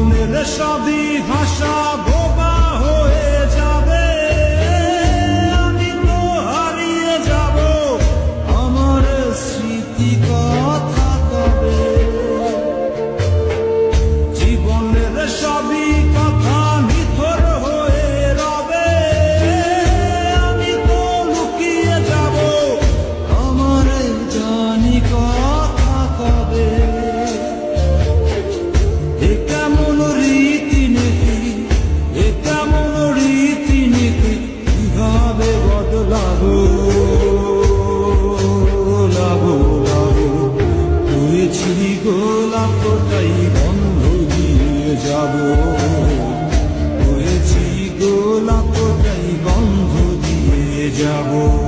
জীবনের সবই ভাষা গোলাপটাই বন্ধ দিয়ে যাব। হয়েছি গোলাপটাই বন্ধ দিয়ে যাব।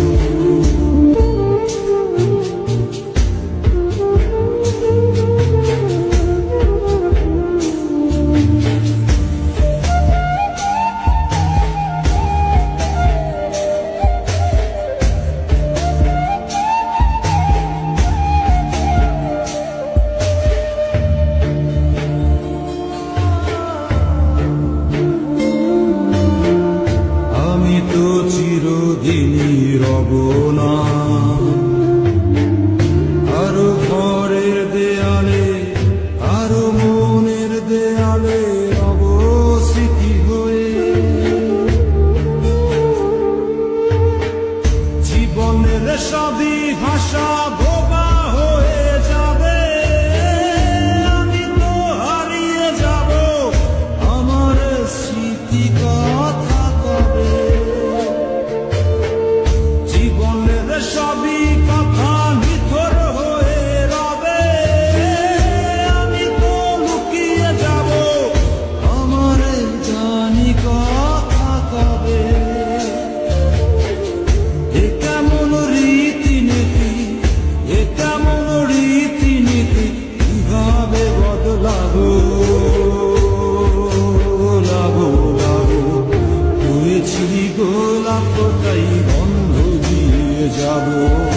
জীবনের সবই হাসা amor.